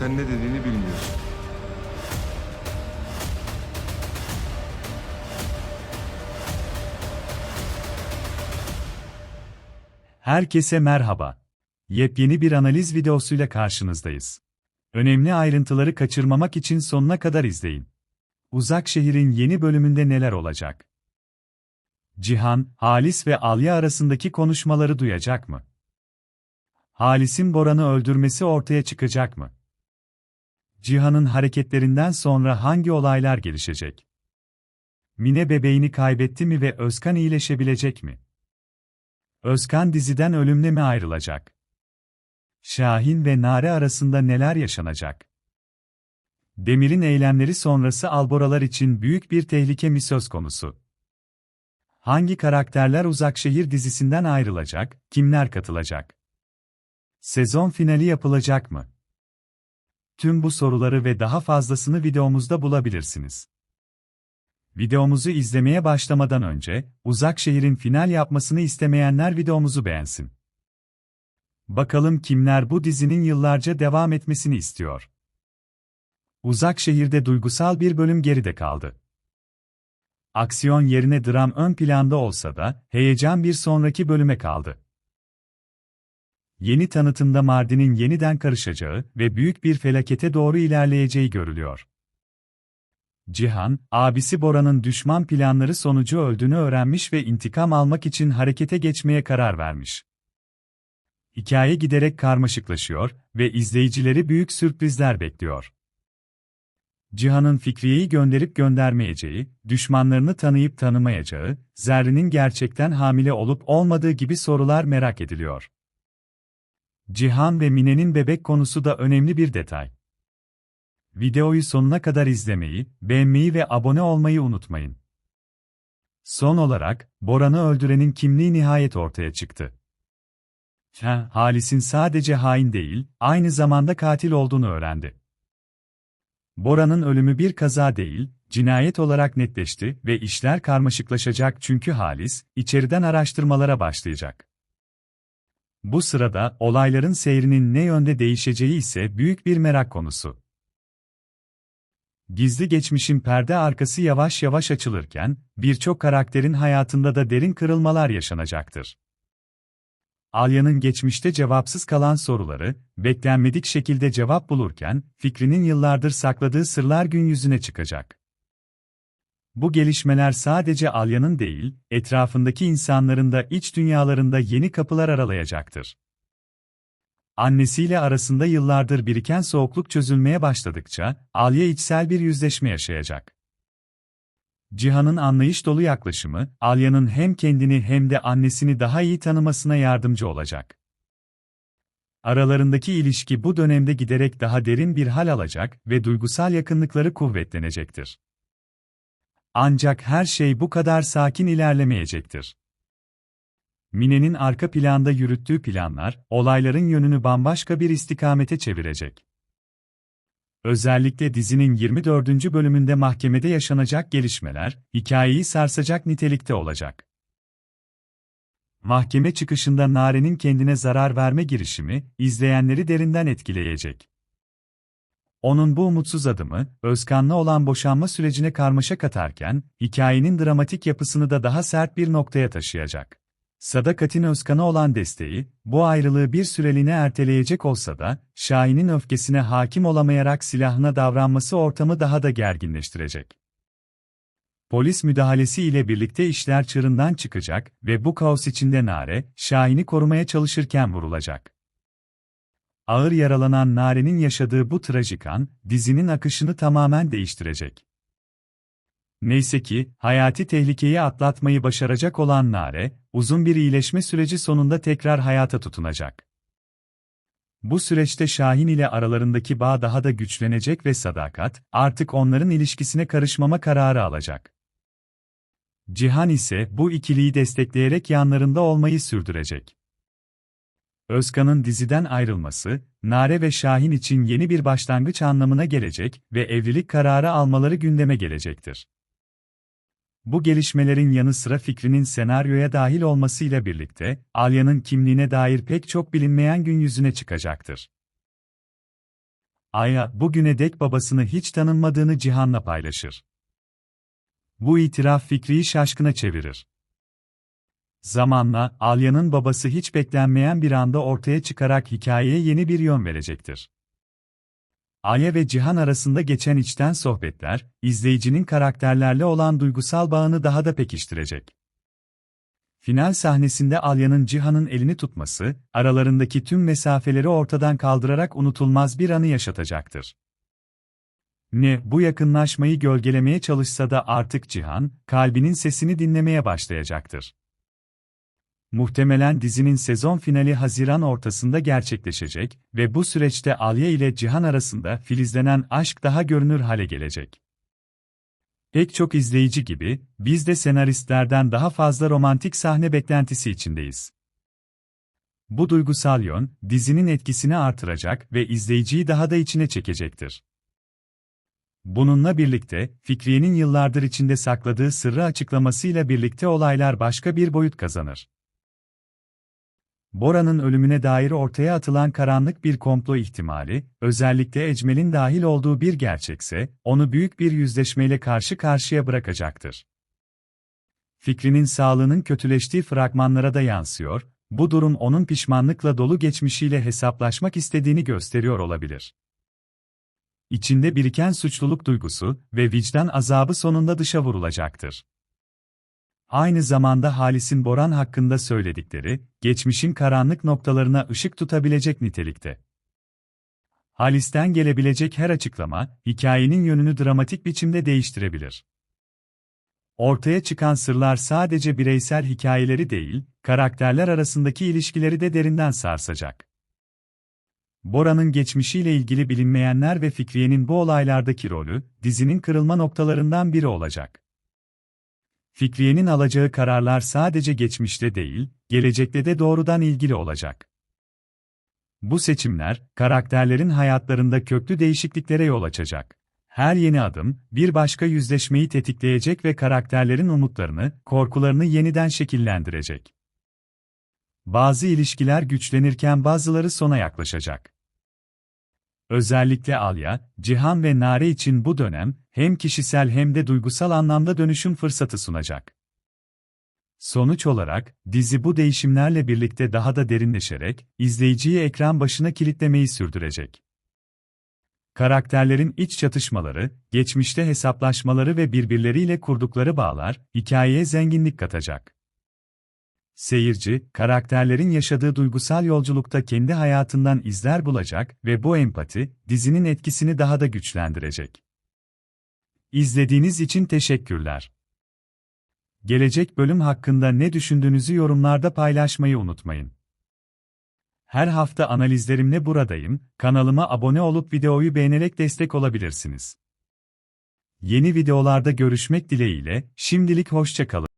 sen ne dediğini bilmiyorsun. Herkese merhaba. Yepyeni bir analiz videosuyla karşınızdayız. Önemli ayrıntıları kaçırmamak için sonuna kadar izleyin. Uzak şehrin yeni bölümünde neler olacak? Cihan, Halis ve Alya arasındaki konuşmaları duyacak mı? Halis'in Boran'ı öldürmesi ortaya çıkacak mı? Cihan'ın hareketlerinden sonra hangi olaylar gelişecek? Mine bebeğini kaybetti mi ve Özkan iyileşebilecek mi? Özkan diziden ölümle mi ayrılacak? Şahin ve Nare arasında neler yaşanacak? Demir'in eylemleri sonrası alboralar için büyük bir tehlike mi söz konusu? Hangi karakterler Uzakşehir dizisinden ayrılacak, kimler katılacak? Sezon finali yapılacak mı? Tüm bu soruları ve daha fazlasını videomuzda bulabilirsiniz. Videomuzu izlemeye başlamadan önce, Uzakşehir'in final yapmasını istemeyenler videomuzu beğensin. Bakalım kimler bu dizinin yıllarca devam etmesini istiyor. Uzakşehir'de duygusal bir bölüm geride kaldı. Aksiyon yerine dram ön planda olsa da, heyecan bir sonraki bölüme kaldı. Yeni tanıtımda Mardin'in yeniden karışacağı ve büyük bir felakete doğru ilerleyeceği görülüyor. Cihan, abisi Bora'nın düşman planları sonucu öldüğünü öğrenmiş ve intikam almak için harekete geçmeye karar vermiş. Hikaye giderek karmaşıklaşıyor ve izleyicileri büyük sürprizler bekliyor. Cihan'ın Fikriye'yi gönderip göndermeyeceği, düşmanlarını tanıyıp tanımayacağı, Zerrin'in gerçekten hamile olup olmadığı gibi sorular merak ediliyor. Cihan ve Mine'nin bebek konusu da önemli bir detay. Videoyu sonuna kadar izlemeyi, beğenmeyi ve abone olmayı unutmayın. Son olarak, Boran'ı öldürenin kimliği nihayet ortaya çıktı. Ha, Halis'in sadece hain değil, aynı zamanda katil olduğunu öğrendi. Bora'nın ölümü bir kaza değil, cinayet olarak netleşti ve işler karmaşıklaşacak çünkü Halis, içeriden araştırmalara başlayacak. Bu sırada olayların seyrinin ne yönde değişeceği ise büyük bir merak konusu. Gizli geçmişin perde arkası yavaş yavaş açılırken, birçok karakterin hayatında da derin kırılmalar yaşanacaktır. Alya'nın geçmişte cevapsız kalan soruları, beklenmedik şekilde cevap bulurken, fikrinin yıllardır sakladığı sırlar gün yüzüne çıkacak. Bu gelişmeler sadece Alya'nın değil, etrafındaki insanların da iç dünyalarında yeni kapılar aralayacaktır. Annesiyle arasında yıllardır biriken soğukluk çözülmeye başladıkça, Alya içsel bir yüzleşme yaşayacak. Cihan'ın anlayış dolu yaklaşımı, Alya'nın hem kendini hem de annesini daha iyi tanımasına yardımcı olacak. Aralarındaki ilişki bu dönemde giderek daha derin bir hal alacak ve duygusal yakınlıkları kuvvetlenecektir. Ancak her şey bu kadar sakin ilerlemeyecektir. Mine'nin arka planda yürüttüğü planlar, olayların yönünü bambaşka bir istikamete çevirecek. Özellikle dizinin 24. bölümünde mahkemede yaşanacak gelişmeler, hikayeyi sarsacak nitelikte olacak. Mahkeme çıkışında Nare'nin kendine zarar verme girişimi, izleyenleri derinden etkileyecek. Onun bu umutsuz adımı, Özkan'la olan boşanma sürecine karmaşa katarken, hikayenin dramatik yapısını da daha sert bir noktaya taşıyacak. Sadakat'in Özkan'a olan desteği, bu ayrılığı bir süreliğine erteleyecek olsa da, Şahin'in öfkesine hakim olamayarak silahına davranması ortamı daha da gerginleştirecek. Polis müdahalesi ile birlikte işler çığırından çıkacak ve bu kaos içinde Nare, Şahin'i korumaya çalışırken vurulacak. Ağır yaralanan Nare'nin yaşadığı bu trajik an, dizinin akışını tamamen değiştirecek. Neyse ki, hayati tehlikeyi atlatmayı başaracak olan Nare, uzun bir iyileşme süreci sonunda tekrar hayata tutunacak. Bu süreçte Şahin ile aralarındaki bağ daha da güçlenecek ve Sadakat, artık onların ilişkisine karışmama kararı alacak. Cihan ise bu ikiliyi destekleyerek yanlarında olmayı sürdürecek. Özkan'ın diziden ayrılması, Nare ve Şahin için yeni bir başlangıç anlamına gelecek ve evlilik kararı almaları gündeme gelecektir. Bu gelişmelerin yanı sıra fikrinin senaryoya dahil olmasıyla birlikte, Alya'nın kimliğine dair pek çok bilinmeyen gün yüzüne çıkacaktır. Aya bugüne dek babasını hiç tanınmadığını Cihan'la paylaşır. Bu itiraf Fikri'yi şaşkına çevirir. Zamanla, Alya'nın babası hiç beklenmeyen bir anda ortaya çıkarak hikayeye yeni bir yön verecektir. Aya ve Cihan arasında geçen içten sohbetler, izleyicinin karakterlerle olan duygusal bağını daha da pekiştirecek. Final sahnesinde Alya'nın Cihan'ın elini tutması, aralarındaki tüm mesafeleri ortadan kaldırarak unutulmaz bir anı yaşatacaktır. Ne, bu yakınlaşmayı gölgelemeye çalışsa da artık Cihan, kalbinin sesini dinlemeye başlayacaktır. Muhtemelen dizinin sezon finali Haziran ortasında gerçekleşecek ve bu süreçte Alya ile Cihan arasında filizlenen aşk daha görünür hale gelecek. Pek çok izleyici gibi, biz de senaristlerden daha fazla romantik sahne beklentisi içindeyiz. Bu duygusal yön, dizinin etkisini artıracak ve izleyiciyi daha da içine çekecektir. Bununla birlikte, Fikriye'nin yıllardır içinde sakladığı sırrı açıklamasıyla birlikte olaylar başka bir boyut kazanır. Bora'nın ölümüne dair ortaya atılan karanlık bir komplo ihtimali, özellikle Ecmel'in dahil olduğu bir gerçekse, onu büyük bir yüzleşmeyle karşı karşıya bırakacaktır. Fikrinin sağlığının kötüleştiği fragmanlara da yansıyor, bu durum onun pişmanlıkla dolu geçmişiyle hesaplaşmak istediğini gösteriyor olabilir. İçinde biriken suçluluk duygusu ve vicdan azabı sonunda dışa vurulacaktır. Aynı zamanda Halis'in Boran hakkında söyledikleri, geçmişin karanlık noktalarına ışık tutabilecek nitelikte. Halis'ten gelebilecek her açıklama, hikayenin yönünü dramatik biçimde değiştirebilir. Ortaya çıkan sırlar sadece bireysel hikayeleri değil, karakterler arasındaki ilişkileri de derinden sarsacak. Bora'nın geçmişiyle ilgili bilinmeyenler ve Fikriye'nin bu olaylardaki rolü, dizinin kırılma noktalarından biri olacak. Fikriye'nin alacağı kararlar sadece geçmişte değil, gelecekte de doğrudan ilgili olacak. Bu seçimler, karakterlerin hayatlarında köklü değişikliklere yol açacak. Her yeni adım, bir başka yüzleşmeyi tetikleyecek ve karakterlerin umutlarını, korkularını yeniden şekillendirecek. Bazı ilişkiler güçlenirken bazıları sona yaklaşacak. Özellikle Alya, Cihan ve Nare için bu dönem, hem kişisel hem de duygusal anlamda dönüşüm fırsatı sunacak. Sonuç olarak, dizi bu değişimlerle birlikte daha da derinleşerek, izleyiciyi ekran başına kilitlemeyi sürdürecek. Karakterlerin iç çatışmaları, geçmişte hesaplaşmaları ve birbirleriyle kurdukları bağlar, hikayeye zenginlik katacak. Seyirci, karakterlerin yaşadığı duygusal yolculukta kendi hayatından izler bulacak ve bu empati, dizinin etkisini daha da güçlendirecek. İzlediğiniz için teşekkürler. Gelecek bölüm hakkında ne düşündüğünüzü yorumlarda paylaşmayı unutmayın. Her hafta analizlerimle buradayım, kanalıma abone olup videoyu beğenerek destek olabilirsiniz. Yeni videolarda görüşmek dileğiyle, şimdilik hoşça kalın.